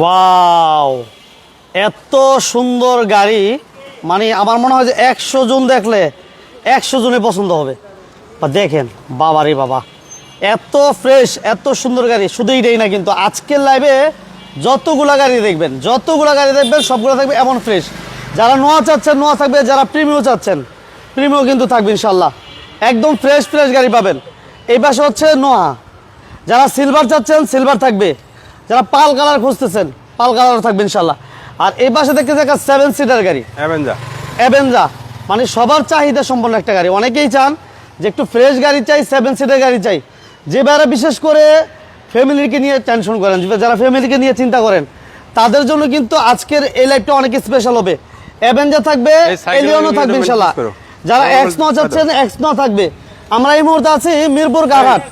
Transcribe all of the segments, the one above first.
Wow এত সুন্দর গাড়ি। মানে আমার মনে হয় যে একশো জন দেখলে একশো জনে পছন্দ হবে। বা দেখেন বাবা রে বাবা। এত ফ্রেশ এত সুন্দর গাড়ি। শুধু এইটাই না কিন্তু আজকের লাইভে যতগুলা গাড়ি দেখবেন, যতগুলা গাড়ি দেখবেন, সবগুলো থাকবে এমন ফ্রেশ যারা নোয়া চাচ্ছেন, নোয়া থাকবে, যারা প্রিমিও চাচ্ছেন প্রিমিও কিন্তু থাকবে ইনশাল্লাহ একদম ফ্রেশ ফ্রেশ গাড়ি পাবেন। এই পাশে হচ্ছে নোয়া। যারা সিলভার চাচ্ছেন সিলভার থাকবে। যারা পাল কালার খুঁজতেছেন পাল কালার থাকবে ইনশাল্লাহ আর এই পাশে দেখতে একটা সেভেন সিটার গাড়ি। অ্যাভেঞ্জা অ্যাভেঞ্জা মানে সবার চাহিদা সম্পন্ন একটা গাড়ি। অনেকেই চান যে একটু ফ্রেশ গাড়ি চাই সেভেন সিটার গাড়ি চাই। যে বেড়া বিশেষ করে ফ্যামিলিকে নিয়ে টেনশন করেন যারা ফ্যামিলিকে নিয়ে চিন্তা করেন তাদের জন্য কিন্তু আজকের এই লাইফটা অনেক স্পেশাল হবে। অ্যাভেঞ্জা থাকবে এলিয়নও থাকবে ইনশাল্লাহ যারা এক্স ন চাচ্ছেন এক্স ন থাকবে। আমরা এই মুহূর্তে আছি মিরপুর গাঘাট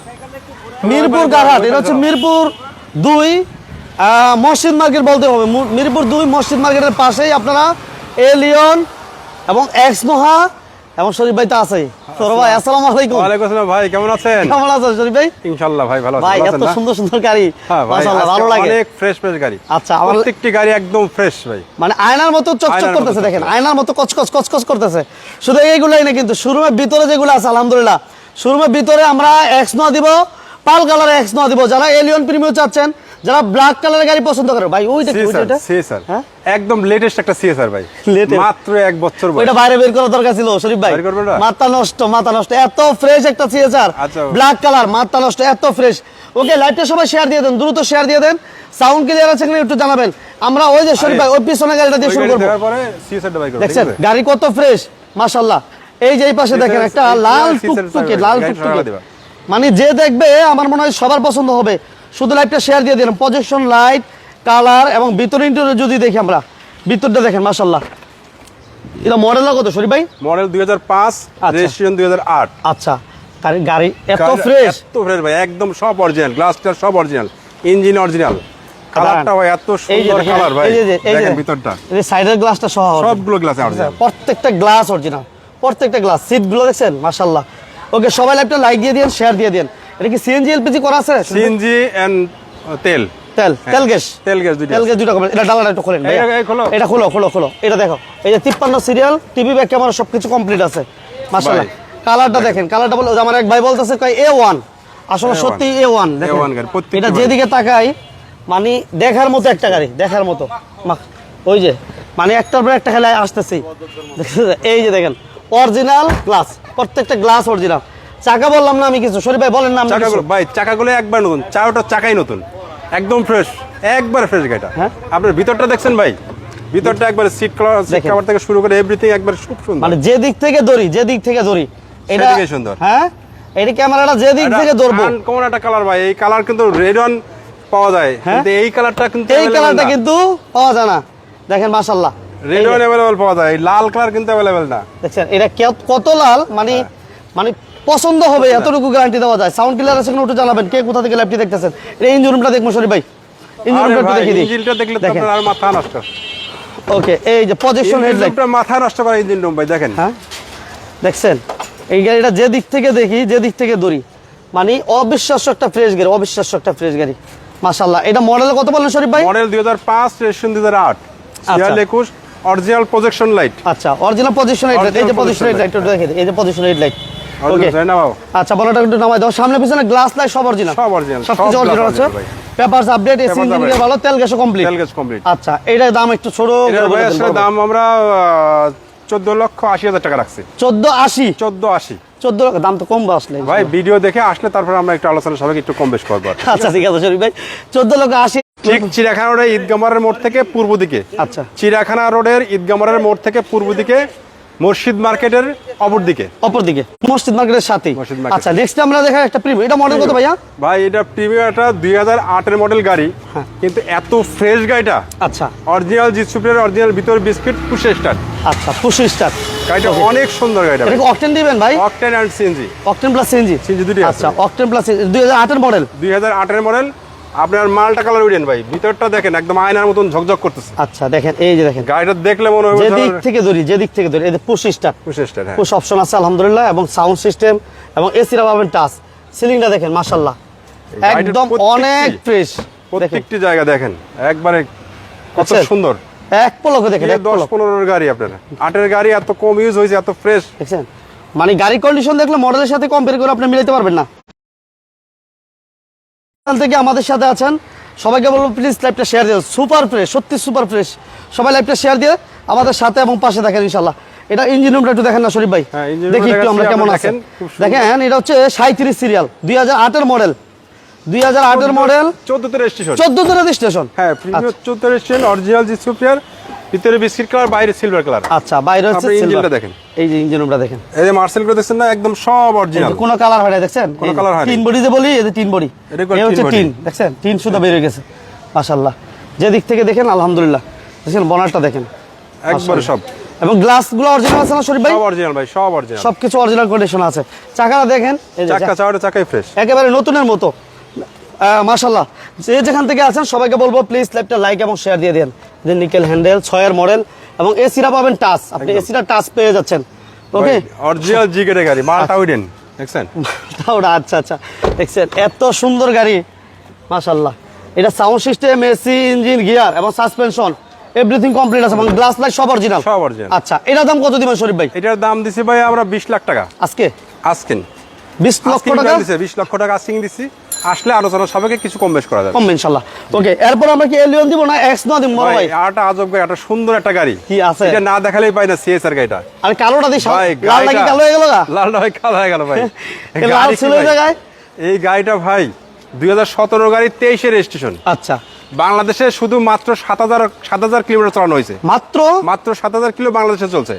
মিরপুর গাঘাট এটা হচ্ছে মিরপুর দুই মসজিদ মার্কেট বলতে হবে। মিরপুর দুই মসজিদ মার্কেটের পাশেই আপনারা এলিয়ন এবং এক্স মহা এবং শরীফ ভাই তো তোর ভাই আসসালামু। আলাইকুম। ওয়ালাইকুম আসসালাম ভাই কেমন আছেন? কেমন আছেন শরীফ ভাই? ইনশাআল্লাহ ভাই ভালো আছেন ভাই এত সুন্দর সুন্দর গাড়ি। হ্যাঁ মাশাআল্লাহ ভালো লাগে। অনেক ফ্রেশ ফ্রেশ গাড়ি। আচ্ছা, আমার- প্রত্যেকটি গাড়ি একদম ফ্রেশ ভাই। মানে আয়নার মতো চকচক করতেছে দেখেন আয়নার মতো কচকচ কচকচ করতেছে। শুধু এইগুলাই না কিন্তু শোরুমের ভিতরে যেগুলো আছে আলহামদুলিল্লাহ। শোরুমের ভিতরে আমরা এক্স নোয়া দিব পাল কালার এক্স নোয়া দিব। যারা এলিয়ন প্রিমিয়াম চাচ্ছেন যারা ব্ল্যাক কালারের গাড়ি পছন্দ করে ভাই ওইটা কি, ওইটা, সিএসআর? সিএসআর হ্যাঁ? একদম লেটেস্ট একটা সিএসআর ভাই। মাত্র এক বছর বয়স। ওইটা বাইরে বের করার দরকার ছিল শরীফ ভাই। না? মাথা নষ্ট মাথা নষ্ট। এত ফ্রেশ একটা সিএসআর আচ্ছা। ব্ল্যাক কালার মাথা নষ্ট এত ফ্রেশ ওকে লাইভটা সবাই শেয়ার দিয়ে দেন দ্রুত শেয়ার দিয়ে দেন। সাউন্ড ক্লিয়ার আছে কিনা একটু জানাবেন। আমরা ওই যে শরীফ ভাই ওই পিছনে গাড়িটা দিয়ে শুরু করব। দেওয়ার পরে সিএসআর বাই করব দেখছেন? গাড়ি কত ফ্রেশ মাশাল্লাহ এই যে এই পাশে দেখেন একটা লাল টুকটুকে লাল টুকটুকে। দিবা। মানে যে দেখবে আমার মনে হয় সবার পছন্দ হবে। শুধু লাইটটা শেয়ার দিয়ে দিলাম। প্রজেকশন লাইট কালার এবং ভিতরে ইন্টারিয়র যদি দেখি আমরা ভিতরটা দেখেন মাশাল্লাহ এটা মডেল কত শরীফ ভাই? মডেল 2005 রেজিস্ট্রেশন 2008 আচ্ছা। গাড়ি গাড়ি এত ফ্রেশ এত ফ্রেশ ভাই একদম সব অরিজিনাল গ্লাসটা সব অরিজিনাল ইঞ্জিন অরিজিনাল কালারটা ভাই এত সুন্দর কালার ভাই এই যে- এই যে- দেখেন ভিতরটা। এই যে সাইডের গ্লাসটা সহ সবগুলো গ্লাস অরিজিনাল প্রত্যেকটা গ্লাস অরিজিনাল প্রত্যেকটা গ্লাস সিটগুলো দেখছেন? মাশাল্লাহ ওকে সবাই লাইভটা লাইক দিয়ে দিন শেয়ার দিয়ে দিন এটা কি সিএনজি এলপিজি করা আছে? সিএনজি এন্ড তেল। তেল হ্যাঁ, তেল গ্যাস। তেল গ্যাস দুইটা তেল গ্যাস দুটো এটা ডালাটা একটু খোলেন খোলো। এটা খোলো খোলো খোলো। এটা দেখো এই যে তিপ্পান্ন সিরিয়াল টিভি ব্যাগ ক্যামেরা সবকিছু কমপ্লিট আছে। মাশাআল্লাহ। কালারটা দেখেন কালারটা বলে আমার এক ভাই বলতেছে কয় এ ওয়ান আসলে সত্যি এ ওয়ান A1 গাড়ি, প্রত্যেকটা এটা যেদিকে তাকাই মানে দেখার মতো একটা গাড়ি দেখার মতো। ওই যে মানে একটার পর একটা খেলে আসতেছি। এই যে দেখেন অরিজিনাল গ্লাস প্রত্যেকটা গ্লাস অরিজিনাল চাকা বললাম না আমি কিছু শরীফ ভাই বলেন না চাকাগুলো ভাই চাকাগুলো একবার নতুন চারোটা চাকাই নতুন। একদম ফ্রেশ একবার ফ্রেশ গাড়িটা। হ্যাঁ? আপনার ভিতরটা দেখছেন ভাই? ভিতরটা একবার সিট কভার সিট। কভার থেকে শুরু করে এভরিথিং একবার খুব সুন্দর। মানে যে দিক থেকে ধরি যে দিক থেকে ধরি এটা সুন্দর। হ্যাঁ? এই ক্যামেরাটা যে দিক থেকে ধরবো। কোন একটা কালার ভাই এই কালার কিন্তু রেড অন পাওয়া যায়। হ্যাঁ? কিন্তু এই কালারটা কিন্তু এই কালারটা কিন্তু পাওয়া যায় না। দেখেন মাশাল্লাহ রেড অ্যাভেলেবল পাওয়া যায়। লাল কালার কিন্তু অ্যাভেলেবল না। দেখছেন এটা কত লাল মানে হ্যাঁ। মানে পছন্দ হবে এতটুকু গ্যারান্টি দেওয়া যায়। সাউন্ড ক্লিয়ার আছে কিনা একটু জানাবেন। কে কোথা থেকে ল্যাপটি দেখতেছেন? এটা ইঞ্জিন রুমটা দেখব শরীফ ভাই। ইঞ্জিন রুমটা দিই। ইঞ্জিনটা দেখলে তো আপনার আর মাথা নষ্ট। ওকে এই যে প্রজেকশন হেডলাইট মাথা নষ্ট করে ইঞ্জিন রুম ভাই দেখেন। হ্যাঁ। দেখছেন এই গাড়িটা যে দিক থেকে দেখি যে দিক থেকে ধরি মানে অবিশ্বাস্য একটা ফ্রেশ গাড়ি অবিশ্বাস্য একটা ফ্রেশ গাড়ি। মাশাল্লাহ এটা মডেল কত বললেন শরীফ ভাই? মডেল দুই হাজার পাঁচ রেজিস্ট্রেশন দুই হাজার আট। একুশ। অরিজিনাল প্রজেকশন লাইট আচ্ছা অরিজিনাল পজিশন হেডলাইট এই যে position হেডলাইট একটু দেখে এই যে পজিশন হেডলাইট ওকে অরিজিনাল না বাবু আচ্ছা বলাটা একটু নামাই দাও। সামনে পিছনে গ্লাস লাইট সব অরিজিনাল সব original, সব কিছু অরিজিনাল আছে। Papers update AC Papers engine update। ভালো তেল গ্যাসও কমপ্লিট তেল গ্যাস কমপ্লিট আচ্ছা এইটার দাম একটু ছোট এটার দাম আমরা চোদ্দ লক্ষ আশি হাজার টাকা রাখছি। চোদ্দ আশি? চোদ্দ আশি। চোদ্দ দাম তো কম আসলে। ভাই ভিডিও দেখে আসলে তারপর আমরা একটু আলোচনা সবাইকে একটু কম বেশ করব আচ্ছা ঠিক আছে শরীফ ভাই। চোদ্দ লক্ষ আশি ঠিক চিড়িয়াখানা রোডের ঈদগামারের মোড় থেকে পূর্ব দিকে। আচ্ছা। চিড়িয়াখানা রোডের ঈদগামারের মোড় থেকে পূর্ব দিকে মসজিদ মার্কেটের অপর দিকে। অপর দিকে। মসজিদ মার্কেটের সাথে আচ্ছা নেক্সট আমরা দেখা একটা প্রিমিয়াম এটা মডেল কত ভাইয়া? ভাই এটা প্রিমিয়ারটা দুই হাজার আটের মডেল গাড়ি। হ্যাঁ। কিন্তু এত ফ্রেশ গাড়িটা। আচ্ছা। অরিজিনাল জি সুপারের অরিজিনাল ভিতর বিস্কিট পুষে স্টার আচ্ছা পুশু স্টার গাড়িটা অনেক সুন্দর গাড়িটা এটা অকটেন দিবেন ভাই? Octane and CNG octane plus CNG দুটোই আছে। আচ্ছা অকটেন প্লাস দুই হাজার আটের মডেল দুই হাজার আটের মডেল আপনার মালটা কালার উঠেন ভাই। ভিতরটা দেখেন একদম আয়নার মতন ঝকঝক করতেছে। আচ্ছা দেখেন এই যে দেখেন। গাড়িটা দেখলে মনে হবে যে দিক থেকে ধরি যে দিক থেকে ধরি এই যে পুশ স্টার পুষে স্টার হ্যাঁ। পুশ অপশন আছে আলহামদুলিল্লাহ এবং সাউন্ড সিস্টেম এবং এসিরা পাবেন টাচ সিলিংটা দেখেন গাড়িটার একদম অনেক ফ্রেশ প্রত্যেকটি জায়গা দেখেন একবারে কত সুন্দর। এক পলকে দেখেন এই এক দশ পলক গাড়ি আপনার। আটের গাড়ি এত কম ইউজ হয়েছে এত ফ্রেশ দেখছেন? মানে গাড়ি কন্ডিশন দেখলে মডেলের সাথে কম্পেয়ার করে আপনি মিলাতে পারবেন না। থেকে আমাদের সাথে আছেন। সবাইকে বলব প্লিজ লাইভটা শেয়ার দিয়ে সুপার ফ্রেশ সত্যি সুপার ফ্রেশ সবাই লাইভটা শেয়ার দিয়ে আমাদের সাথে এবং পাশে দেখেন ইনশাল্লাহ এটা ইঞ্জিন রুমটা একটু দেখেন না শরীফ ভাই? হ্যাঁ, দেখি একটু আমরা কেমন আছেন দেখেন, এটা হচ্ছে সাঁত্রিশ সিরিয়াল দুই হাজার আটের মডেল দুই হাজার আটের মডেল চোদ্দ রেজিস্ট্রেশন চোদ্দ রেজিস্ট্রেশন হ্যাঁ প্রিমিয়ার চোদ্দ রেজিস্ট্রেশন অরিজিনাল জি সুপিয়ার ভিতরে বিস্কিট কালার বাইরে সিলভার কালার। আচ্ছা বাইরে হচ্ছে ইঞ্জিনটা দেখেন। এই যে ইঞ্জিন রুমটা দেখেন। এই যে মার্সেল করে দেখছেন না একদম সব অরিজিনাল কোনো কালার হয় না দেখছেন? কোনো এই যে colour হয়নি। তিন বডি যে বলি এই যে তিন বডি এটা হচ্ছে তিন দেখছেন? তিন সুদা বের হয়ে গেছে মাশাল্লাহ যে দিক থেকে দেখেন আলহামদুলিল্লাহ। দেখছেন বনারটা দেখেন। একবারে সব। এবং গ্লাসগুলো অরিজিনাল আছে না শরীফ ভাই? সব অরিজিনাল ভাই সব অরিজিনাল সবকিছু অরিজিনাল কন্ডিশন আছে। চাকাটা দেখেন এই যে চাকা চাওয়াটা চাকাই ফ্রেশ একেবারে নতুনের মতো। মাশাল্লাহ যে যেখান থেকে আছেন সবাইকে বলব প্লিজ লাইভটা লাইক এবং শেয়ার দিয়ে দেন। যে নিকেল হ্যান্ডেল ছয়ের মডেল এবং এসিটা পাবেন টাচ আপনি এসিটা টাচ পেয়ে যাচ্ছেন। ওকে অরিজিনাল জিগেটের গাড়ি মালটা উইডেন দেখছেন? ওটা আচ্ছা আচ্ছা দেখছেন এত সুন্দর গাড়ি মাশাল্লাহ এটা sound system AC engine gear এবং সাসপেনশন এভরিথিং কমপ্লিট আছে মানে গ্লাস লাইট সব অরিজিনাল সব original। আচ্ছা এটার দাম কত দিবেন শরীফ ভাই? এটার দাম দিছি ভাই আমরা বিশ লাখ টাকা। আজকে? আজকেন বিশ লক্ষ টাকা? দিছে বিশ লক্ষ টাকা আস্কিং দিছি। আসলে আলোচনা সবাইকে কিছু কম বেশ করা যাবে। কম ইনশাল্লাহ। ওকে এরপর আমরা কি এলিয়ন দিব না এক্স না দিব? ভাই আটা আজব গাড়ি একটা সুন্দর একটা গাড়ি। কি আছে? এটা না দেখালেই পাই না সিএসআর গাড়িটা। আর কালোটা দিই ভাই লাল নাকি কালো হয়ে গেল লালটা ভাই কালো হয়ে গেল ভাই। লাল ছিল ভাই? জায়গায়? এই গাড়িটা ভাই দুই হাজার সতেরো গাড়ি তেইশে রেজিস্ট্রেশন আচ্ছা। বাংলাদেশে শুধু মাত্র সাত হাজার সাত হাজার কিলোমিটার চালানো হয়েছে। মাত্র? মাত্র সাত হাজার কিলো বাংলাদেশে চলছে।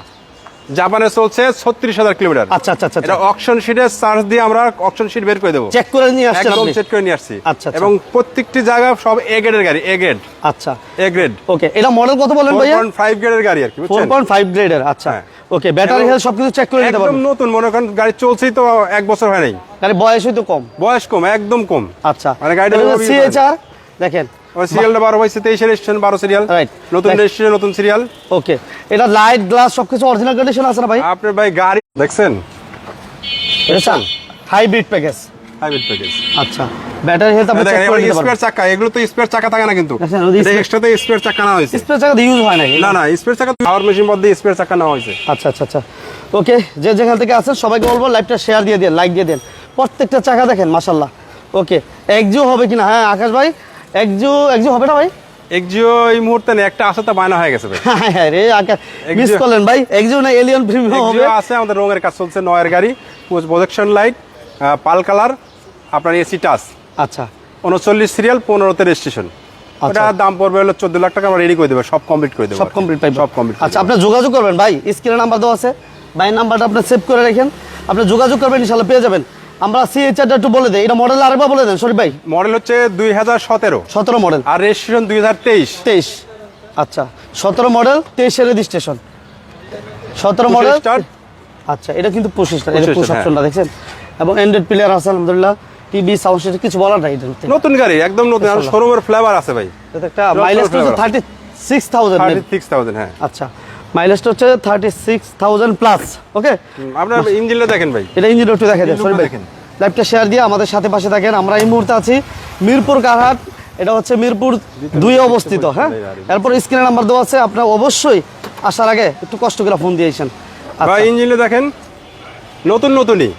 জাপানে চলছে ছত্রিশ হাজার কিলোমিটার। আচ্ছা আচ্ছা আচ্ছা এটা অকশন শিটের চার্জ দিয়ে আমরা অকশন শিট বের করে দেবো। চেক করে নিয়ে আসছেন একদম চেক করে নিয়ে আসছি। আচ্ছা। এবং প্রত্যেকটি জায়গা সব এ গ্রেডের গাড়ি এ গ্রেড আচ্ছা। এ গ্রেড ওকে এটা মডেল কত বলেন ভাইয়া? পয়েন্ট ফাইভ গ্রেডের গাড়ি আর কি ফোর বুঝছেন পয়েন্ট ফাইভ গ্রেডের আচ্ছা। হ্যাঁ। ওকে ব্যাটারি হেলথ সবকিছু চেক করে নিতে পারবেন। একদম নতুন মনে করেন গাড়ি চলছেই তো এক বছর হয় নাই। গাড়ি বয়সই তো কম। বয়স কম একদম কম। আচ্ছা। মানে গাড়িটা সিএচআর দেখেন। সিরিয়ালটা বারো হয়েছে তেইশে রেজিস্ট্রেশন বারো সিরিয়াল Right. নতুন রেজিস্ট্রেশন নতুন সিরিয়াল ওকে এটা লাইট গ্লাস সবকিছু অরিজিনাল কন্ডিশন আছে না ভাই? আপনার ভাই গাড়ি দেখছেন? এটা হাইব্রিড প্যাকেজ হাইব্রিড প্যাকেজ আচ্ছা ব্যাটারি হেলথ আপনি চেক করে স্পেয়ার চাকা এগুলো তো স্পেয়ার চাকা থাকে না কিন্তু। দেখেন, এক্সট্রাতে স্পেয়ার চাকা না হয়েছে। স্পেস জায়গা ইউজ হয় নাকি না না স্পেয়ার চাকা পাওয়ার মেশিন মধ্যে স্পেয়ার চাকা নেওয়া হয়েছে। আচ্ছা আচ্ছা আচ্ছা। ওকে যে যেখান থেকে আছেন সবাইকে বলব লাইভটা শেয়ার দিয়ে দেন লাইক দিয়ে দেন। প্রত্যেকটা চাকা দেখেন মাশাল্লাহ ওকে একজু হবে কিনা? হ্যাঁ আকাশ ভাই একজু একজু হবে না ভাই? এক্সিও এই মুহূর্তে নেই একটা আছে তা বায়না হয়ে গেছে ভাই। হ্যাঁ হ্যাঁ রে আকাশ মিস করলেন ভাই। একজু না এলিয়ন প্রিমিয়াম হবে। আছে আমাদের রঙের কাজ চলছে নয়ের গাড়ি প্রজেকশন লাইট পাল কালার আপনার এসি টাচ আচ্ছা। উনচল্লিশ সিরিয়াল পনেরোতে রেজিস্ট্রেশন ওটা দাম পড়বে হলো চোদ্দ লাখ টাকা আমরা রেডি করে দেবো সব কমপ্লিট করে দেবো সব কমপ্লিট পাইবেন সব কমপ্লিট আচ্ছা আপনি যোগাযোগ করবেন ভাই স্ক্রিনে নাম্বার দেওয়া আছে। ভাই নাম্বারটা আপনি সেভ করে রাখেন। আপনি যোগাযোগ করবেন ইনশাল্লাহ পেয়ে যাবেন। আমরা সিএইচআরটা একটু বলে দেই। এটা মডেল আরেকবার বলে দেন শরীফ ভাই। মডেল হচ্ছে দুই হাজার সতেরো। সতেরো মডেল আর রেজিস্ট্রেশন দুই হাজার তেইশ। তেইশ। আচ্ছা সতেরো মডেল তেইশের রেজিস্ট্রেশন সতেরো মডেল আচ্ছা এটা কিন্তু পঁচিশটা এটা পুশ হ্যাঁ। অপশনটা দেখছেন? এবং অ্যান্ড্রয়েড প্লেয়ার আছে আলহামদুলিল্লাহ। টিভি সাউন্ড সিস্টেম কিছু বলার নাই নতুন গাড়ি একদম নতুন। আর শোরুমের ফ্লেভার আছে ভাই। এটা একটা mileage flavor। Thirty six thousand thirty six thousand হ্যাঁ। আচ্ছা। মাইলেজটা হচ্ছে thirty six thousand plus okay আপনার ইঞ্জিনটা দেখেন ভাই। এটা ইঞ্জিন একটু দেখা যায় সরি ভাই। দেখেন। লাইভটা শেয়ার দিয়ে আমাদের সাথে পাশে থাকেন। আমরা এই মুহূর্তে আছি মিরপুর কারহাট। এটা হচ্ছে মিরপুর দুই অবস্থিত হ্যাঁ? এরপর স্ক্রিনে নাম্বার দেওয়া আছে আপনার অবশ্যই আসার আগে একটু কষ্ট করে ফোন দিয়েছেন। আচ্ছা, ভাই ইঞ্জিনটা দেখেন। নতুন নতুনই।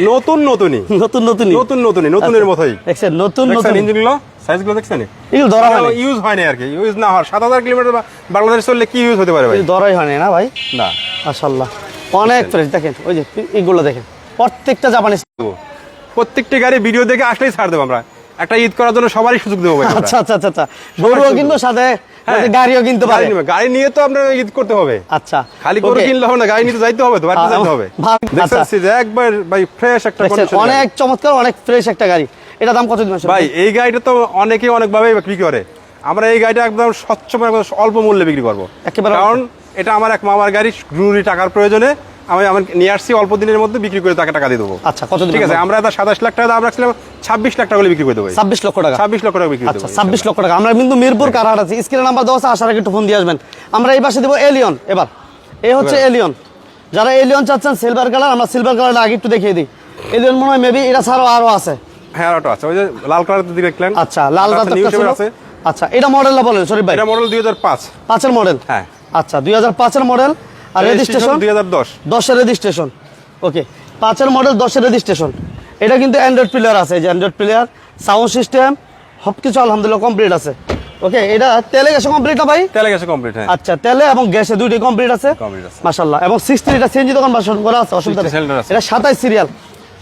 নতুন নতুনই। নতুন নতুনই। নতুন নতুনই নতুনের মতোই। দেখছেন নতুন নতুন। ইঞ্জিনগুলো সাইজগুলো দেখছেন? এগুলো ধরা হয় ইউজ হয় না আর কি। ইউজ না হয় সাত হাজার কিলোমিটার বাংলাদেশ চললে কি ইউজ হতে পারে ভাই? ধরাই হয় না ভাই? না। মাশাল্লাহ অনেক ফ্রেশ দেখেন ওই যে এগুলো দেখেন। প্রত্যেকটা জাপানিজ দেবো। প্রত্যেকটি গাড়ি ভিডিও দেখে আসলেই ছাড় দেবো আমরা। একটা ঈদ করার জন্য সবারই সুযোগ দেবো আচ্ছা আচ্ছা আচ্ছা আচ্ছা। গরুও। কিন্তু সাথে হ্যাঁ। গাড়িও কিনতে পারে? গাড়ি নিয়ে তো আপনার ঈদ করতে হবে। আচ্ছা খালি গরু কিনলে হবে না গাড়ি নিতে যাইতে হবে তো বাড়িতে যাইতে হবে। আচ্ছা। একবার ভাই ফ্রেশ একটা অনেক চমৎকার অনেক ফ্রেশ একটা গাড়ি। এটা দাম কত গাড়ি। ভাই এই গাড়িটা তো অনেকেই অনেকভাবে বিক্রি করে। আমরা এই গাড়িটা একদম স্বচ্ছ অল্প মূল্যে বিক্রি করব। একেবারে কারণ এটা আমার এক মামার গাড়ি জরুরি টাকার প্রয়োজনে। আমি আমার নিয়ে আসছি অল্প দিনের মধ্যে বিক্রি করে তাকে টাকা দিয়ে দেবো। আচ্ছা কত ঠিক আছে আমরা এটা সাতাশ লাখ টাকা দাম রাখছিলাম ছাব্বিশ লাখ টাকা বিক্রি করে দেবো। ছাব্বিশ লক্ষ টাকা? ছাব্বিশ লক্ষ টাকা বিক্রি আচ্ছা ছাব্বিশ লক্ষ টাকা। আমরা কিন্তু মিরপুর কারহাট আছি। স্ক্রিনে নাম্বার দেওয়া আছে আসার আগে একটু ফোন দিয়ে আসবেন। আমরা এই পাশে দেবো এলিয়ন এবার এই হচ্ছে এলিয়ন যারা এলিয়ন চাচ্ছেন সিলভার কালার আমরা সিলভার কালারটা আগে একটু দেখিয়ে দিই। এলিয়ন মনে হয় মেবি এটা ছাড়াও আরও আছে। হ্যাঁ আছে। ওই যে লাল কালার দিকে দেখলেন? আচ্ছা লাল নিউ ছিল আছে। আচ্ছা এটা মডেলটা বলেন শরীফ ভাই। এটা মডেল দুই হাজার পাঁচ। পাঁচের মডেল হ্যাঁ। আচ্ছা দুই হাজার পাঁচের মডেল আর রেজিস্ট্রেশন দুই হাজার দশ। দশের রেজিস্ট্রেশন ওকে পাঁচের মডেল দশের রেজিস্ট্রেশন এটা কিন্তু অ্যান্ড্রয়েড প্লেয়ার আছে। যে অ্যান্ড্রয়েড প্লেয়ার সাউন্ড সিস্টেম সব কিছু আলহামদুলিল্লাহ কমপ্লিট আছে। ওকে এটা তেলে গেছে কমপ্লিট না ভাই? তেলে গেছে কমপ্লিট হ্যাঁ। আচ্ছা তেলে এবং গ্যাসে দুইটাই কমপ্লিট আছে। Complete আছে। মাশাল্লাহ এবং সিক্সটি এটা সিএনজি দোকান বাসন করা আছে অসুবিধা 60 নেই। এটা সাতাইশ সিরিয়াল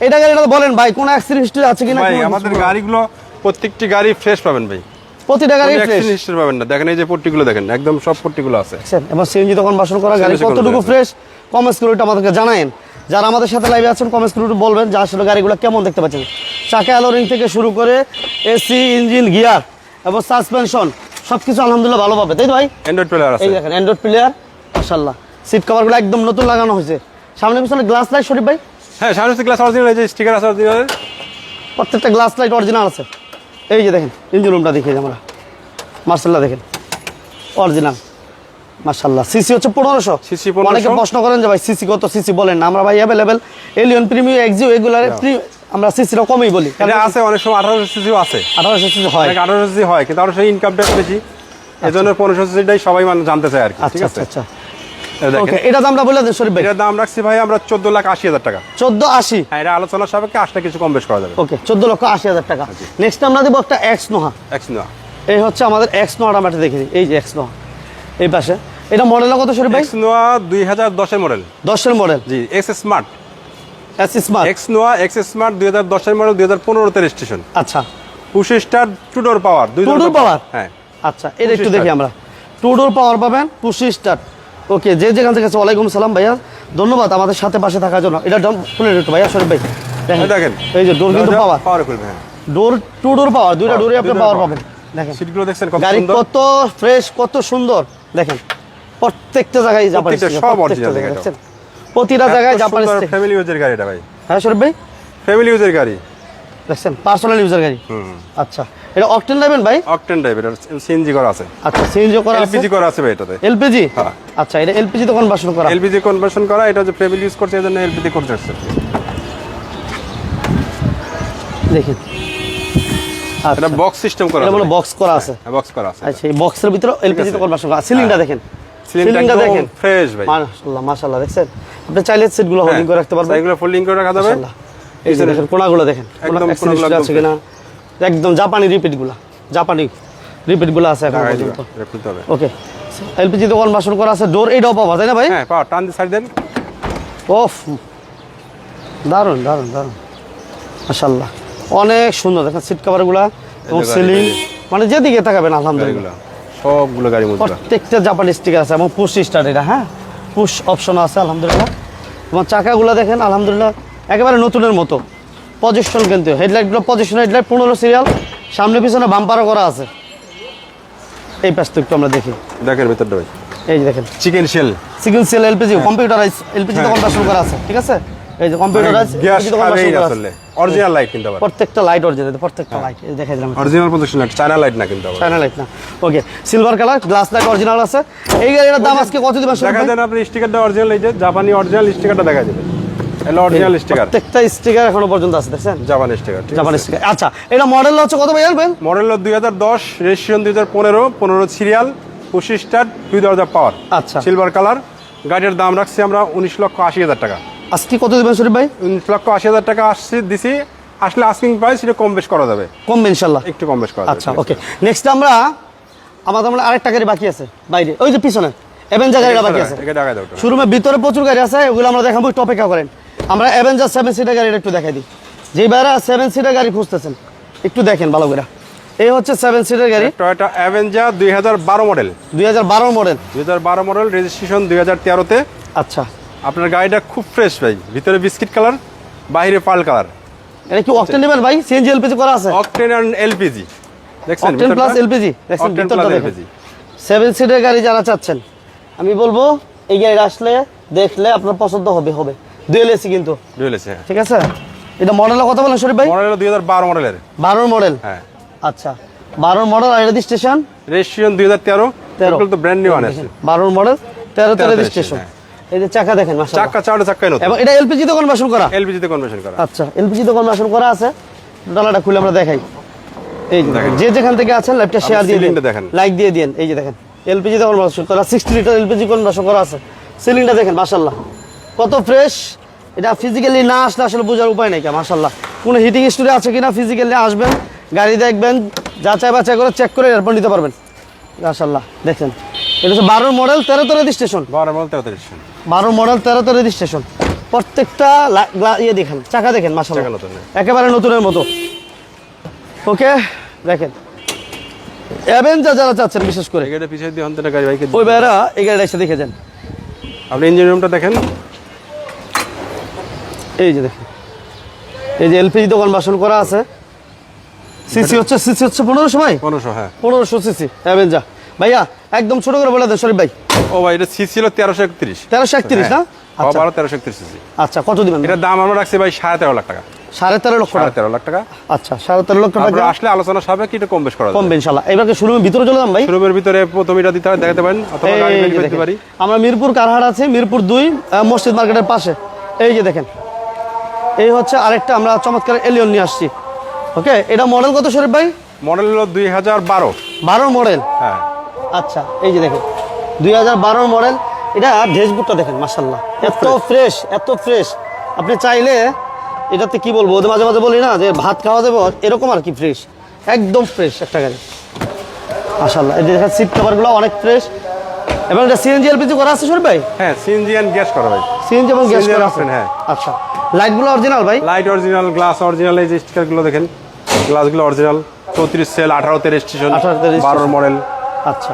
এটা গাড়িটা বলেন ভাই কোন অ্যাক্সিডেন্ট হিস্ট্রি আছে কিনা ভাই আমাদের গাড়িগুলো প্রত্যেকটি গাড়ি ফ্রেশ পাবেন ভাই। প্রতিটা গাড়ি ফ্রেশ অ্যাক্সিডেন্ট পাবেন না। দেখেন এই যে পট্টিগুলো দেখেন একদম সব পট্টিগুলো আছে। এবং সিএনজি দোকান বাসন করা গাড়ি কতটুকু ফ্রেশ কমেন্টস করে একটু আমাদেরকে জানায়েন। যারা আমাদের সাথে লাইভে আছেন কমেন্টস করে বলবেন যে আসলে গাড়িগুলো কেমন দেখতে পাচ্ছেন। চাকা অ্যালোরিং থেকে শুরু করে এসি ইঞ্জিন গিয়ার এবং সাসপেনশন সব কিছু আলহামদুলিল্লাহ ভালো পাবে। তাই তো ভাই? অ্যান্ড্রয়েড প্লেয়ার আছে। এই দেখেন অ্যান্ড্রয়েড প্লেয়ার মাশাল্লাহ সিট কভারগুলো একদম নতুন লাগানো হয়েছে। সামনে পিছনে গ্লাস লাইট শরীফ ভাই? হ্যাঁ সামনে গ্লাস অরিজিনাল এই যে স্টিকার আছে অরিজিনাল প্রত্যেকটা গ্লাস লাইট অরিজিনাল আছে। এই যে দেখেন ইঞ্জিন রুমটা দেখি আমরা। মার্শাল্লাহ দেখেন। অরিজিনাল মার্শাল্লাহ। সিসি হচ্ছে পনেরোশো। 1500 অনেকে প্রশ্ন করেন যে ভাই সিসি কত? সিসি বলেন না। আমরা ভাই অ্যাভেলেবেল এলিয়ন প্রিমিয়াম এক্সিও এগুলার আমরা সিসিটা কমই বলি। এটা আছে অনেক সময় আঠারোশো সিসিও আছে। আঠারোশো সিসি হয়। আঠারোশো সিসি হয় কিন্তু আঠারোশো ইনকাম ট্যাক্স বেশি। এই জন্য পনেরোশো সিসিটাই সবাই মানে জানতে চায় আর কি ঠিক আচ্ছা আছে? আচ্ছা আচ্ছা। ওকে এটা দামটা বলে দেন শরীফ ভাই। দাম রাখছি ভাই আমরা চোদ্দ লাখ আশি হাজার টাকা। চোদ্দ আশি? হ্যাঁ এটা আলোচনার সাপেক্ষে আসলে কিছু কম বেশ করা যাবে। ওকে চোদ্দ লক্ষ আশি হাজার টাকা। নেক্সট আমরা দেবো একটা এক্স নোহা এক্স এই হচ্ছে আমাদের এক্স নোয়াটা আমরা দেখে এই যে এক্স নোহা এই পাশে। এটা মডেল কত শরীফ ভাই? এক্স নোয়া দুই হাজার দশের মডেল দশের model G X smart S smart X Noah X smart দুই হাজার দশের মডেল দুই হাজার পনেরোতে রেজিস্ট্রেশন আচ্ছা। Push start two door power দুই door power? হ্যাঁ। আচ্ছা এটা একটু দেখি আমরা। টু ডোর পাওয়ার পাবেন পুশি স্টার্ট ওকে যে যেখান থেকে ওয়ালাইকুম সালাম ভাইয়া। ধন্যবাদ আমাদের সাথে পাশে থাকার জন্য। এটা ডাম খুলে একটু ভাইয়া শরীফ ভাই। দেখেন এই যে ডোর কিন্তু পাওয়ার। পাওয়ার খুলবে হ্যাঁ। ডোর টু ডোর পাওয়ার দুইটা ডোরে আপনি পাওয়ার পাবেন। দেখেন। সিটগুলো দেখছেন কত গাড়ি কত ফ্রেশ কত সুন্দর। দেখেন প্রত্যেকটা জায়গায় জাপানি সব এটা। দেখছেন? প্রতিটা জায়গায় জাপানি। ফ্যামিলি ইউজের গাড়ি এটা ভাই। হ্যাঁ শরীফ ভাই। ফ্যামিলি ইউজের গাড়ি। দেখছেন? পার্সোনাল ইউজার গাড়ি। হুম। আচ্ছা। এটা অকটেন নেবেন ভাই? অকটেন এটা সিএনজি করা আছে। আচ্ছা সিএনজি করা আছে? এলপিজি করা আছে ভাই এটাতে। এলপিজি হ্যাঁ। আচ্ছা এটা এলপিজি তো কনভার্সন করা। এলপিজি কনভার্সন করা এটা যে ফ্যামিলি ইউজ করছে এজন্য এলপিজি করতে আসছে দেখেন এটা বক্স সিস্টেম করা এটা বলে বক্স করা আছে। বক্স করা আছে। আচ্ছা এই বক্সের ভিতরে এলপিজি তো আছে। কনভার্সন করা সিলিংটা দেখেন। সিলিংটা সিলিংটা দেখেন। ফ্রেশ ভাই। মাশাআল্লাহ মাশাআল্লাহ দেখছেন? আপনি চাইলে সিটগুলো হোল্ডিং করে রাখতে পারবেন। এগুলো ফোল্ডিং করে রাখা যাবে। এই যে দেখেন কোনাগুলো দেখেন। একদম accident আছে কিনা? একদম জাপানি রিপিটগুলো জাপানি রিপিটগুলো আছে এখন পর্যন্ত। দিবা, হবে। ওকে এলপিজি তো কনভার্সন করা আছে ডোর এইটাও পাওয়া তাই না ভাই? হ্যাঁ পাওয়ার টান দিয়ে সাইড দেন। ওফ। দারুণ দারুণ দারুণ মাশাল্লাহ অনেক সুন্দর দেখেন সিট কাভারগুলা এবং সিলিং মানে যেদিকে তাকাবেন আলহামদুলিল্লাহ। সবগুলো গাড়ি প্রত্যেকটা জাপানি স্টিকার আছে এবং পুশ স্টার্ট এটা হ্যাঁ? পুশ অপশন আছে আলহামদুলিল্লাহ। এবং চাকাগুলো দেখেন আলহামদুলিল্লাহ একেবারে নতুনের মতো। পজিশন কিন্তু। হেডলাইটগুলো পজিশন হেডলাইট পনেরো সিরিয়াল সামনে পিছনে বাম্পারও করা আছে। এই পাশটা একটু আমরা দেখি। দেখেন ভেতরটা ভাই। এই যে দেখেন। Chicken shell sequential LPG computerise LPG তো কনভার্সন করা আছে ঠিক আছে? এই যে কম্পিউটারাইজ গ্যাস এলপিজি তো কনভার্সন করা আছে। অরিজিনাল লাইট কিন্তু আবার। প্রত্যেকটা লাইট অরিজিনাল প্রত্যেকটা লাইট এই দেখাই দিলাম অরিজিনাল প্রদর্শন লাইট চায়না লাইট না কিন্তু আবার। চায়না লাইট না। Okay silver colour glass light original আছে। এই গাড়িটার দাম আজকে কত দিবেন দেখা যায় না আপনি স্টিকারটা অরিজিনাল এই যে জাপানি অরিজিনাল স্টিকারটা দেখা যাবে। এটা অরিজিনাল স্টিকার প্রত্যেকটা স্টিকার এখনও পর্যন্ত আছে দেখছেন? জাপানি স্টিকার জাপানি স্টিকার আচ্ছা এটা মডেল হচ্ছে কত ভাই জানবেন রেজিস্ট্রেশন সিরিয়াল স্টার দুই দরজা পাওয়ার আচ্ছা। সিলভার কালার গাড়ির দাম রাখছি আমরা উনিশ লক্ষ আশি হাজার টাকা। আজকে কত দিবেন শরীফ ভাই? উনিশ লক্ষ আশি হাজার টাকা আসছি দিছি। আসলে আস্কিং প্রাইস সেটা কম বেশ করা যাবে। কমবে একটু কম বেশ করা আচ্ছা ওকে নেক্সট আমরা আমাদের আমরা আরেকটা গাড়ি বাকি আছে বাইরে। ওই যে পিছনে গাড়িটা বাকি আছে। শোরুমের ভিতরে প্রচুর গাড়ি আছে ওগুলো আমরা দেখাবো অপেক্ষা করেন। আমরা অ্যাভেঞ্জার সেভেন সিটার গাড়িটা একটু দেখাই দিই। যে ভাইরা সেভেন সিটার গাড়ি খুঁজতেছেন একটু দেখেন ভালো করে। এই হচ্ছে সেভেন সিটার গাড়ি। টয়োটা অ্যাভেঞ্জার দুই হাজার বারো মডেল দুই হাজার বারো মডেল দুই হাজার বারো মডেল রেজিস্ট্রেশন দুই হাজার তেরোতে আচ্ছা। আপনার গাড়িটা খুব ফ্রেশ ভাই ভিতরে বিস্কিট কালার বাইরে পাল কালার এটা কি অকটেন নেবেন ভাই? সিএনজি এলপিজি করা আছে? অকটেন অ্যান্ড এলপিজি দেখছেন অকটেন প্লাস এলপিজি দেখছেন ভিতরটা এলপিজি সেভেন সিটার গাড়ি যারা চাচ্ছেন আমি বলব এই গাড়ি আসলে দেখলে আপনার পছন্দ হবে হবে। ডুয়েল এসি কিন্তু। ডুয়েলেছে হ্যাঁ। ঠিক আছে? এটা মডেলের কথা বলেন শরীফ ভাই? মডেল দুই হাজার বারো মডেলের বারোর মডেল হ্যাঁ। আচ্ছা। বারোর মডেল আর রেজিস্ট্রেশন রেজিস্ট্রেশন দুই হাজার তেরো। তেরো। তো ব্র্যান্ড নিউ আনেছে বারোর মডেল তেরোতে তেরোতে রেজিস্ট্রেশন হ্যাঁ। এই যে চাকা দেখেন মাশাআল্লাহ। চাক্কা চারটে চাক্কাই নতুন। এবং এটা এলপিজি তো কনভার্সন করা? এলপিজিতে কনভার্সন করা। আচ্ছা এলপিজি তো কনভার্সন করা আছে। ডালাটা খুলে আমরা দেখাই। এই যে দেখেন। যে যেখান থেকে আছেন লাইভটা শেয়ার দিয়ে দিন। লাইক দিয়ে দিন। এই যে দেখেন এলপিজি তখন কনভার্সন করা সিক্সটি লিটার এলপিজি কনভার্সন করা আছে। সিলিংটা দেখেন মাশাল্লাহ কত ফ্রেশ এটা ফিজিক্যালি না আসলে আসলে বোঝার উপায় নাই নেই মাশাল্লাহ কোনো হিটিং স্টোরি আছে কিনা ফিজিক্যালি আসবেন গাড়ি দেখবেন যাচাই বাছাই করে চেক করে এরপর নিতে পারবেন। মাশাল্লাহ দেখেন। এটা হচ্ছে বারো মডেল তেরো তেরো রেজিস্ট্রেশন বারো বলতে তেত্রিশ বারো মডেল তেরোতে রেজিস্ট্রেশন প্রত্যেকটা ইয়ে দেখেন চাকা দেখেন মাসাল্লাহ হ্যাঁ। একেবারে নতুনের মতো। ওকে দেখেন। অ্যাভেঞ্জার যারা চাচ্ছেন বিশেষ করে। গাড়িটা পিছিয়ে দিয়ে হন্তেটা গাড়ি বাইকে ওই ভাইরা এই গাড়িটা এসে দেখে যান। আপনি ইঞ্জিন রুমটা দেখেন। এই যে দেখেন। এই যে এলপিজি দোকান বাসন করা আছে। সিসি হচ্ছে সিসি হচ্ছে পনেরোশো ভাই? পনেরোশো হ্যাঁ। পনেরোশো সিসি অ্যাভেঞ্জার ভাইয়া একদম ছোট করে বলে দেন শরীফ ভাই। ও ভাই এটা সি ছিল তেরোশো একত্রিশ। তেরোশো একত্রিশ না? আচ্ছা। বারো তেরোশো একত্রিশ সিসি। আচ্ছা কত দিবেন? এটার দাম আমরা রাখছি ভাই সাড়ে তেরো লাখ টাকা। সাড়ে তেরো লক্ষ সাড়ে তেরো লাখ টাকা। আচ্ছা সাড়ে তেরো লক্ষ আপনারা টাকা আসলে আলোচনা সাবে কি কম বেশ করা ইনশাল্লাহ শোরুমের ভিতরে চলে যান ভাই? শোরুমের ভিতরে প্রথম এটা দিতে দেখাতে পারেন অথবা গাড়ি। পারি। আমরা মিরপুর কারহাট আছে মিরপুর দুই মসজিদ মার্কেটের পাশে। এই যে দেখেন। এই হচ্ছে আরেকটা আমরা চমৎকার এলিয়ন নিয়ে আসছি। ওকে এটা মডেল কত শরীফ ভাই? মডেল হলো দুই হাজার বারো। বারো মডেল হ্যাঁ। আচ্ছা এই যে দেখেন দুই হাজার বারোর মডেল এটা ড্রেসবুকটা দেখেন মাসাল্লাহ এত ফ্রেশ এত ফ্রেশ আপনি চাইলে এটাতে কি বলব ওদের মাঝে মাঝে বলি না যে ভাত খাওয়া যাবে এরকম আর কি ফ্রেশ একদম ফ্রেশ একটা গাড়ি। মাসাল্লাহ এই যে দেখেন সিট কভারগুলো অনেক ফ্রেশ এবং এটা সিএনজি এলপিজি করা আছে শরীফ ভাই? হ্যাঁ সিএনজি অ্যান্ড গ্যাস করা ভাই সিএনজি এবং গ্যাস আছে। হ্যাঁ। আচ্ছা লাইটগুলো অরিজিনাল ভাই? লাইট অরিজিনাল গ্লাস অরিজিনাল এই যে স্টিকারগুলো দেখেন। গ্লাসগুলো অরিজিনাল চৌত্রিশ সেল আঠারোতে রেজিস্ট্রেশন 18 তে registration। বারোর মডেল আচ্ছা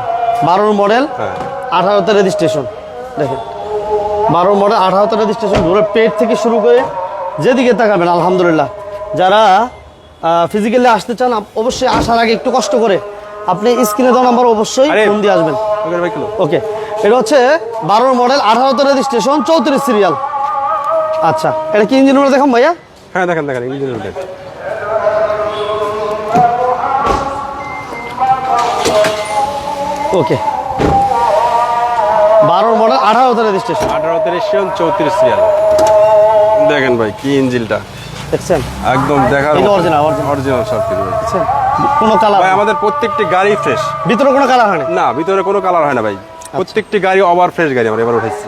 বারোর মডেল হ্যাঁ। আঠারোতে রেজিস্ট্রেশন দেখেন বারো মডেল আঠারোতে রেজিস্ট্রেশন ধরে পেট থেকে শুরু করে যেদিকে তাকাবেন আলহামদুলিল্লাহ। যারা ফিজিক্যালি আসতে চান অবশ্যই আসার আগে একটু কষ্ট করে আপনি স্ক্রিনে দেওয়া নাম্বার অবশ্যই ফোন দিয়ে আসবেন। ওকে ভাই ওকে এটা হচ্ছে বারোর মডেল আঠারোতে রেজিস্ট্রেশন চৌত্রিশ সিরিয়াল আচ্ছা এটা কি ইঞ্জিন রুমে দেখাম ভাইয়া? হ্যাঁ দেখেন দেখেন ইঞ্জিন রুম ওকে বারোর মডেল আঠারোতে রেজিস্ট্রেশন আঠারোতে রেজিস্ট্রেশন চৌত্রিশ সিরিয়াল দেখেন ভাই কি ইঞ্জিনটা দেখছেন? একদম দেখার original। অরিজিনাল সব কিছু। দেখছেন? কোনো কালার ভাই আমাদের প্রত্যেকটি গাড়ি ফ্রেশ ভিতরে কোনো কালার হয় না না ভিতরে কোনো কালার হয় না ভাই। প্রত্যেকটি গাড়ি ওভার ফ্রেশ গাড়ি আমরা এবার উঠেছি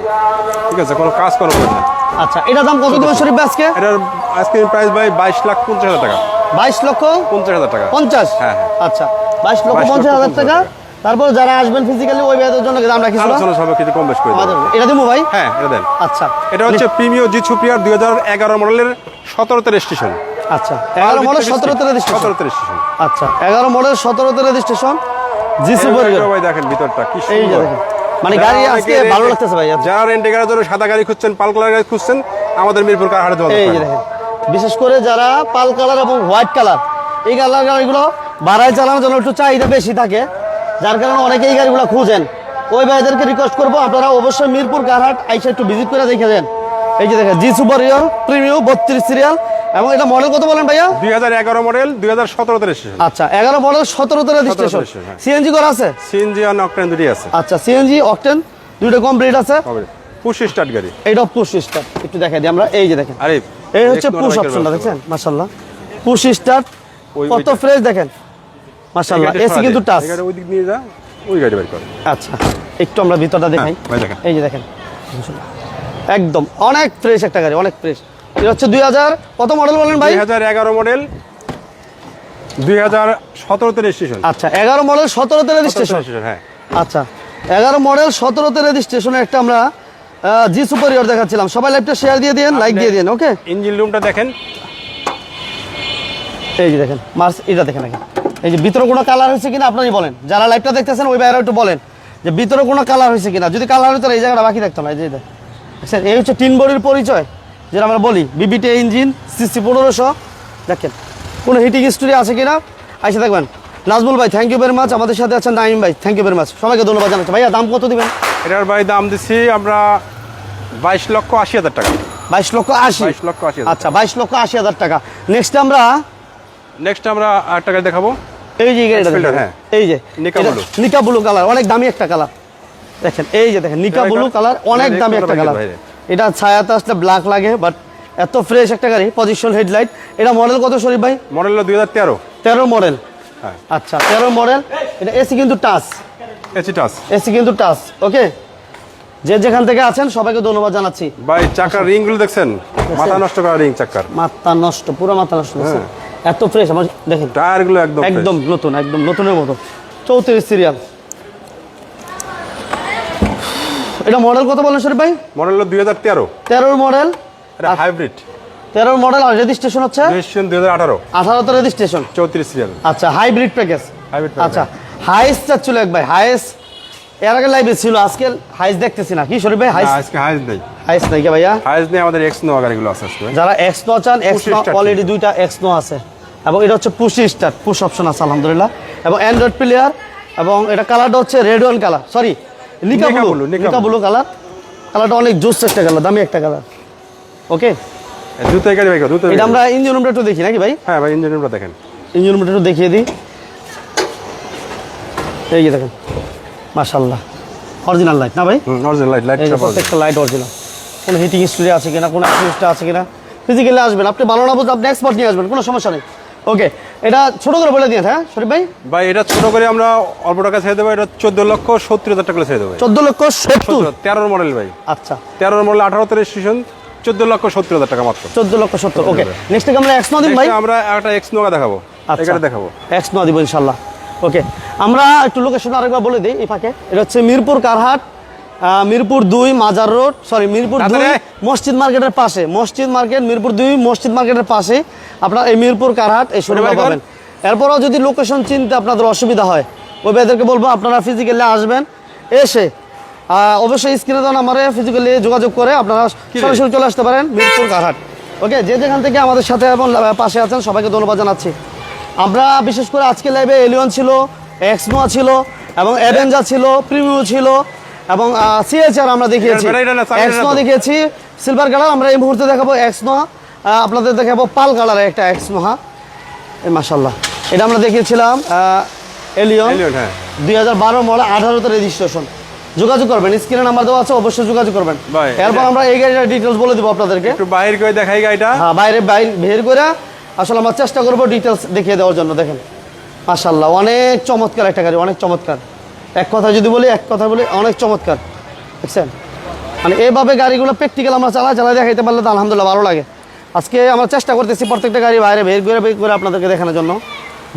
ঠিক আছে কোনো কাজ করা না। আচ্ছা এটা দাম কত দেবেন শরীফ আজকে? এটার আইসক্রিম প্রাইস ভাই বাইশ লাখ পঞ্চাশ হাজার টাকা। বাইশ লক্ষ পঞ্চাশ হাজার টাকা। পঞ্চাশ? হ্যাঁ, হ্যাঁ। আচ্ছা বাইশ লক্ষ 22 পঞ্চাশ হাজার টাকা। তারপর যারা আসবেন ফিজিক্যালি ওই ভাইদের জন্য দাম রাখিস আলোচনা সবাই কিছু কম বেশ করে। এটা দিব ভাই? হ্যাঁ এটা দেন। আচ্ছা। এটা হচ্ছে প্রিমিয় জি সুপ্রিয়ার দুই হাজার এগারো মডেলের সতেরোতে রেজিস্ট্রেশন আচ্ছা এগারো মডেল সতেরোতে রেজিস্ট্রেশন সতেরোতে রেজিস্ট্রেশন আচ্ছা এগারো মডেল সতেরোতে রেজিস্ট্রেশন জি সুপার ভাই দেখেন ভিতরটা কি সুন্দর। মানে যারা গাড়ি আজকে ভালো লাগতেছে ভাই আচ্ছা। যারা রেন্টে গাড়ির জন্য সাদা গাড়ি খুঁজছেন পাল কালার গাড়ি খুঁজছেন আমাদের মিরপুর কার হাটে এই দেখেন। বিশেষ করে যারা পাল কালার এবং হোয়াইট কালার এই কালার গাড়িগুলো ভাড়ায় চালানোর জন্য একটু চাহিদা বেশি থাকে। যার কারণে অনেকে এই গাড়িগুলো খুঁজেন। ওই ভাইদেরকে রিকোয়েস্ট করব আপনারা অবশ্যই মিরপুর কারহাট আইসা একটু ভিজিট করে দেখে দেন। এই যে দেখেন জি সুপার প্রিমিয়াম বত্রিশ সিরিয়াল এবং এটা মডেল কত বলেন ভাইয়া? দুই হাজার এগারো মডেল দুই হাজার সতেরোতে রেজিস্ট্রেশন আচ্ছা এগারো মডেল সতেরোতে রেজিস্ট্রেশন। সিএনজি করা আছে? সিএনজি আর অকটেন দুটি আছে। আচ্ছা সিএনজি অকটেন দুইটা কমপ্লিট আছে। পুশ স্টার্ট গাড়ি। এইটা পুশ স্টার্ট একটু দেখাই দিই আমরা এই যে দেখেন। আরে এই হচ্ছে পুশ অপশনটা ব্যবস্থা দেখছেন? মাশাল্লাহ পুশ স্টার্ট কত ফ্রেশ দেখেন? এই মাশাল্লাহ এসি কিন্তু। টাচ গাড়ি ওই দিক নিয়ে যা ওই গাড়ি বের করে। আচ্ছা একটু আমরা ভিতরটা দেখাই। হ্যাঁ, দেখেন। এই যে দেখেন। একদম অনেক ফ্রেশ একটা গাড়ি অনেক ফ্রেশ এটা হচ্ছে দুই হাজার। কত মডেল বলেন ভাই? দুই হাজার এগারো মডেল দুই হাজার সতেরোতে রেজিস্ট্রেশন আচ্ছা এগারো মডেল সতেরোতে রেজিস্ট্রেশন হ্যাঁ। আচ্ছা এগারো মডেল সতেরোতে রেজিস্ট্রেশনে একটা আমরা জি সুপারিয়র দেখাচ্ছিলাম। সবাই লাইভটা শেয়ার দিয়ে দিন লাইক দিয়ে দিন ওকে ইঞ্জিন রুমটা দেখেন। এই যে দেখেন মার্স এটা দেখেন দেখেন। এই যে ভিতরে কোনো কালার হয়েছে কিনা আপনারই বলেন। যারা লাইভটা দেখতেছেন ওই বাইরে একটু বলেন যে ভিতরে কোনো কালার হয়েছে কিনা। যদি কালার হতো এই জায়গাটা বাকি থাকতো না এই যে এটা। এই হচ্ছে টিন বডির পরিচয়। যেটা আমরা বলি বিবিটি ইঞ্জিন সিসি পনেরোশো দেখেন কোনো হিটিং স্টোরি আছে কিনা? আইসা দেখবেন। নাজমুল ভাই থ্যাংক ইউ ভেরি মাচ আমাদের সাথে আছেন নাইম ভাই থ্যাংক ইউ ভেরি মাচ সবাইকে ধন্যবাদ জানাচ্ছি। ভাইয়া দাম কত দিবেন? এটার ভাই দাম দিচ্ছি আমরা বাইশ লক্ষ আশি হাজার টাকা। বাইশ লক্ষ আশি? বাইশ লক্ষ আশি আচ্ছা বাইশ লক্ষ আশি হাজার টাকা। নেক্সট আমরা নেক্সট আমরা আরেকটা গাড়ি দেখাবো। এই যে গাড়িটা হ্যাঁ। এই যে। নিকা ব্লু। নিকা ব্লু কালার অনেক দামি একটা কালার দেখেন এই যে দেখেন নিকা ব্লু কালার অনেক দামি একটা কালার। এটা ছায়াতে আসলে ব্ল্যাক লাগে বাট এত ফ্রেশ একটা গাড়ি পজিশন হেডলাইট এটা মডেল কত শরীফ ভাই? মডেল দুই হাজার তেরো। তেরো মডেল হ্যাঁ। আচ্ছা তেরো মডেল এটা এসি কিন্তু টাচ এসি টাস। এসি কিন্তু টাচ ওকে যে যেখান থেকে আছেন সবাইকে ধন্যবাদ জানাচ্ছি। ভাই চাকার রিংগুলো দেখছেন? মাথা নষ্ট করা রিং চাকার। মাথা নষ্ট পুরো মাথা নষ্ট দেখছেন? এত ফ্রেশ আমার দেখেন। টায়ারগুলো একদম একদম নতুন একদম নতুনের মতো। চৌত্রিশ সিরিয়াল এটা মডেল কত বলেন শরীফ ভাই? মডেল হলো দুই হাজার তেরো। তেরোর মডেল এটা হাইব্রিড তেরোর মডেল আর রেজিস্ট্রেশন হচ্ছে? রেজিস্ট্রেশন দুই হাজার আঠারো। আঠারোতে রেজিস্ট্রেশন চৌত্রিশ সিরিয়াল আচ্ছা হাইব্রিড প্যাকেজ package। আচ্ছা হাইস চাচ্ছিল এক ভাই হাইস এর আগে লাইভে ছিল আজকে হাইস দেখতেছি না। কি শরীফ ভাই হাইস আজকে হাইজ নেই। হাইস নাই কে ভাইয়া? হাইজ নেই আমাদের এক্স নোয়া গাড়িগুলো আছে আজকে। যারা এক্স নো চান এক্স নো অলরেডি দুইটা এক্স নো আছে। এবং এটা হচ্ছে পুশি স্টার্ট পুশ অপশন আছে আলহামদুলিল্লাহ। এবং অ্যান্ড্রয়েড প্লেয়ার এবং এটা কালারটা হচ্ছে red wine colour sorry Nika blue Nika blue colour. কালারটা অনেক জোস একটা কালার দামি একটা কালার। ওকে জুতো গাড়ি ভাই জুতো এটা আমরা ইঞ্জিন রুমটা একটু দেখি নাকি ভাই? হ্যাঁ ভাই ইঞ্জিনটা দেখেন। ইঞ্জিন রুমটা একটু দেখিয়ে দিই। এই যে দেখেন মাশাল্লাহ অরিজিনাল লাইট না ভাই? অরিজিনাল লাইট লাইট প্রত্যেকটা লাইট অরিজিনাল কোনো হিটিং স্টোরি আছে কিনা কোনো আছে কিনা? ফিজিক্যালি আসবেন আপনি ভালো না বুঝতে আপনি এক্সপার্ট নিয়ে আসবেন কোনো সমস্যা নেই। ওকে এটা ছোট করে বলে দিন হ্যাঁ শরীফ ভাই? ভাই এটা ছোট করে আমরা অল্প টাকা ছেড়ে দেবো এটা চোদ্দ লক্ষ সত্তর হাজার টাকা ছেড়ে দেবো চোদ্দ লক্ষ সত্তর? তেরোর মডেল ভাই। আচ্ছা। তেরোর মডেল আঠারোতে রেজিস্ট্রেশন চোদ্দ লক্ষ সত্তর হাজার টাকা মাত্র। চোদ্দ লক্ষ সত্তর ওকে। নেক্সট থেকে আমরা এক্স দিন ভাই। আমরা একটা এক্স নোয়া দেখাবো আচ্ছা। এখানে দেখাবো। এক্স দিব ইনশাল্লাহ। ওকে আমরা একটু লোকেশন আরেকবার বলে দিই এই ফাঁকে। এটা হচ্ছে মিরপুর কারহাট মিরপুর দুই মাজার রোড সরি মিরপুর দুই মসজিদ মার্কেটের পাশে মসজিদ মার্কেট মিরপুর দুই মসজিদ মার্কেটের পাশে। আপনার এই মিরপুর কারহাট এই শোরুমটা পাবেন। এরপরও যদি লোকেশন চিনতে আপনাদের অসুবিধা হয় ওই ভাইদেরকে বলব আপনারা ফিজিক্যালি আসবেন। এসে অবশ্যই স্ক্রিনে দেওয়া নাম্বারে ফিজিক্যালি যোগাযোগ করে আপনারা সরাসরি চলে আসতে পারেন মিরপুর কারহাট। ওকে যে যেখান থেকে আমাদের সাথে এবং পাশে আছেন সবাইকে ধন্যবাদ জানাচ্ছি। আমরা বিশেষ করে আজকে লাইভে এলিয়ন ছিল এক্সনোয়া ছিল এবং অ্যাভেঞ্জার ছিল প্রিমিও ছিল এবং সিএচআর আমরা দেখিয়েছি। এটা- এটা না, চাবিটা না এক্সনোয়া তো। দেখিয়েছি। সিলভার কালার আমরা এই মুহূর্তে দেখাবো এক্সনোয়া আপনাদের দেখাবো পাল কালারের একটা এই মাসাল্লাহ এটা আমরা দেখিয়েছিলাম এলিয়ন হ্যাঁ। দুই হাজার বারো মডেল আঠারোতে রেজিস্ট্রেশন যোগাযোগ করবেন স্ক্রিনে নাম্বার দেওয়া আছে অবশ্যই যোগাযোগ করবেন। এরপর আমরা এই গাড়িটার ডিটেলস বলে দেবো আপনাদেরকে। একটু বাহির করে দেখাই গাড়িটা। হ্যাঁ বাইরে বাইরে বের করে আসলে আমরা চেষ্টা করব ডিটেলস দেখিয়ে দেওয়ার জন্য দেখেন। মাশাল্লাহ অনেক চমৎকার একটা গাড়ি অনেক চমৎকার। এক কথা যদি বলি এক কথা বলি অনেক চমৎকার দেখছেন? মানে এইভাবে গাড়িগুলো প্র্যাকটিক্যাল আমরা চালা চালাই দেখাইতে পারলে তো আলহামদুলিল্লাহ ভালো লাগে। আজকে আমরা চেষ্টা করতেছি প্রত্যেকটা গাড়ি বাইরে বের করে বের করে আপনাদেরকে দেখানোর জন্য।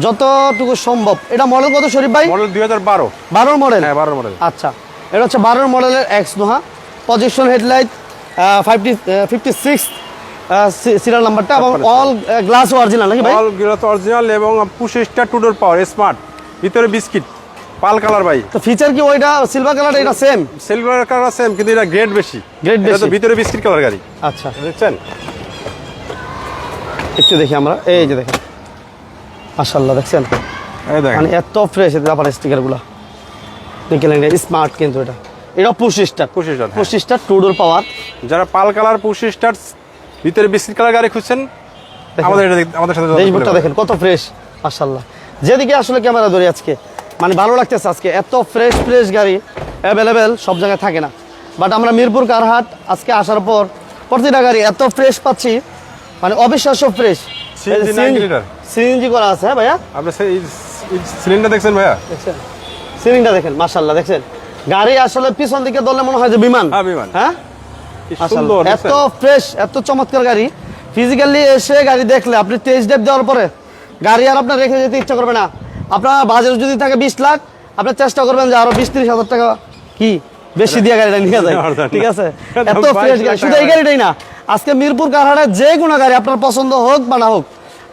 যতটুকু সম্ভব। এটা মডেল কত শরীফ ভাই? মডেল দুই হাজার বারো। বারোর মডেল হ্যাঁ বারো মডেল আচ্ছা। এটা হচ্ছে বারোর মডেলের X Noah position headlight fifty fifty six serial নাম্বারটা এবং অল গ্লাস অরিজিনাল নাকি ভাই? অল গ্লাস অরিজিনাল এবং push start two door power smart ভিতরে বিস্কিট পাল কালার ভাই। তো ফিচার কি ওইটা? সিলভার কালার এটা সেম সিলভার কালার সেম কিন্তু এটা গ্রেড বেশি। এটা তো বেশি। ভিতরে বিস্কিট কালার গাড়ি। আচ্ছা। দেখছেন একটু দেখি আমরা। এই যে দেখেন। মাশাল্লাহ দেখছেন? এই দেখেন। মানে এত ফ্রেশ এদের আবার স্টিকারগুলো দেখলেন স্মার্ট কিন্তু এটা। এটা push start push start push start two door power যারা পাল কালার পুশ স্টার ভিতরে বিস্কিট কালার গাড়ি খুঁজছেন আমাদের এটা আমাদের সাথে দেখেন কত ফ্রেশ মাশাল্লাহ যেদিকে আসলে ক্যামেরা ধরি আজকে মানে ভালো লাগতেছে আজকে। এত ফ্রেশ ফ্রেশ গাড়ি অ্যাভেলেবেল সব জায়গায় থাকে না। বাট আমরা মিরপুর কারহাট আজকে আসার পর প্রতিটা গাড়ি এত ফ্রেশ পাচ্ছি। মানে অবিশ্বাস্য ফ্রেশ CNG 90 লিটার। সিএনজি করা আছে হ্যাঁ ভাইয়া? আপনি সিলিন্ডার দেখছেন ভাইয়া? সিলিংটা দেখেন মাশাল্লাহ দেখছেন। গাড়ি আসলে পিছন দিকে ধরলে মনে হয় যে বিমান। হ্যাঁ, বিমান। হ্যাঁ? এত ফ্রেশ এত চমৎকার গাড়ি। ফিজিক্যালি এসে গাড়ি দেখলে আপনি টেস্ট ড্রাইভ দেওয়ার পরে গাড়ি আর আপনার রেখে যেতে ইচ্ছা করবে না। আপনার বাজেট যদি থাকে বিশ লাখ আপনি চেষ্টা করবেন যে আরও বিশ তিরিশ হাজার টাকা কি বেশি দিয়ে গাড়িটা নিয়ে যায়। ঠিক আছে? এত ফ্রেশ গাড়ি। শুধু এই গাড়িটাই না আজকে মিরপুর কারহাটে যে কোনো গাড়ি আপনার পছন্দ হোক বা না হোক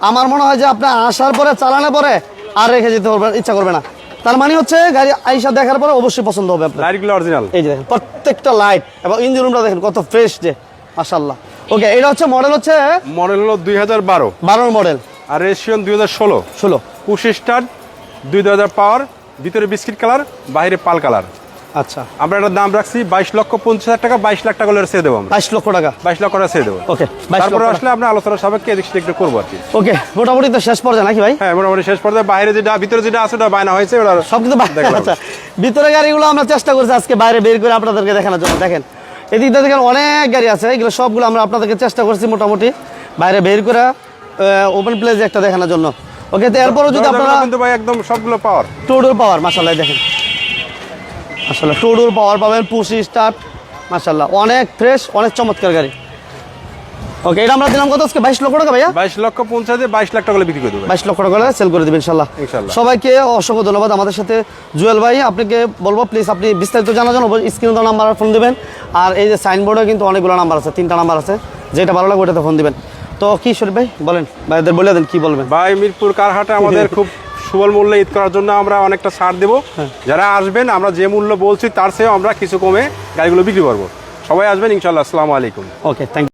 আমার মনে হয় যে আপনার আসার পরে চালানোর পরে আর রেখে যেতে পারবেন ইচ্ছা করবে না। তার মানে হচ্ছে গাড়ি আইসা দেখার পরে অবশ্যই পছন্দ হবে আপনার। লাইটগুলো অরিজিনাল এই যে দেখেন প্রত্যেকটা লাইট এবং ইঞ্জিন রুমটা দেখেন কত ফ্রেশ যে মাশাল্লাহ ওকে এটা হচ্ছে মডেল হচ্ছে মডেল হলো দুই হাজার বারো। বারোর মডেল আর রেজিস্ট্রেশন দুই হাজার ষোলো। ষোলো। পুশ স্টার দুই হাজার পাওয়ার ভিতরে বিস্কিট কালার বাইরে পাল কালার। আচ্ছা। আমরা এটার দাম রাখছি বাইশ লক্ষ পঞ্চাশ হাজার টাকা বাইশ লাখ টাকা ছেড়ে দেবো বাইশ লক্ষ টাকা? বাইশ লক্ষ টাকা দেবো। ওকে তারপরে আসলে আমরা আলোচনা সাপেক্ষে এদিক সেদিক করব আর কি। ওকে মোটামুটি তো শেষ পর্যায়ে নাকি ভাই? হ্যাঁ মোটামুটি শেষ পর্যায়ে। বাইরে যেটা ভিতরে যেটা আছে ওটা বায়না হয়েছে ওটা সব কিছু আচ্ছা ভিতরে গাড়িগুলো আমরা চেষ্টা করছি আজকে বাইরে বের করে আপনাদেরকে দেখানোর জন্য। দেখেন এদিক দিয়ে দেখেন অনেক গাড়ি আছে এগুলো সবগুলো আমরা আপনাদেরকে চেষ্টা করছি মোটামুটি। বাইরে বের করে ওপেন প্লেস একটা দেখানোর জন্য। ওকে তো এরপরও যদি আপনারা কিন্তু ভাই একদম সবগুলো পাওয়ার টোডোর পাওয়ার মাসাল্লাহ দেখেন। আসলে টোডোর পাওয়ার পাবেন পুশি স্টার্ট মাসাল্লাহ অনেক ফ্রেশ অনেক চমৎকার গাড়ি। ওকে এটা আমরা দিলাম কত আজকে? বাইশ লক্ষ টাকা ভাইয়া? বাইশ লক্ষ পঞ্চাশ দিয়ে বাইশ লাখ টাকা করে বিক্রি করে দেবে বাইশ লক্ষ টাকা করে সেল করে দেবেন ইনশাল্লাহ। সবাইকে অসংখ্য ধন্যবাদ আমাদের সাথে। জুয়েল ভাই আপনাকে বলব প্লিজ আপনি বিস্তারিত জানার জন্য স্ক্রিনে তো নাম্বার ফোন দিবেন। আর এই যে সাইনবোর্ডে কিন্তু অনেকগুলো নাম্বার আছে তিনটা নাম্বার আছে। যেটা ভালো লাগবে ওটাতে ফোন দিবেন। তো কি শরীফ ভাই? বলেন ভাইদের বলে দেন কি বলবেন? ভাই মিরপুর কারহাটে আমাদের খুব সুবল মূল্যে ঈদ করার জন্য আমরা অনেকটা ছাড় দেবো। হ্যাঁ। যারা আসবেন আমরা যে মূল্য বলছি তার চেয়েও আমরা কিছু কমে গাড়িগুলো বিক্রি করব। সবাই আসবেন ইনশাল্লাহ আসসালামু আলাইকুম। Okay thank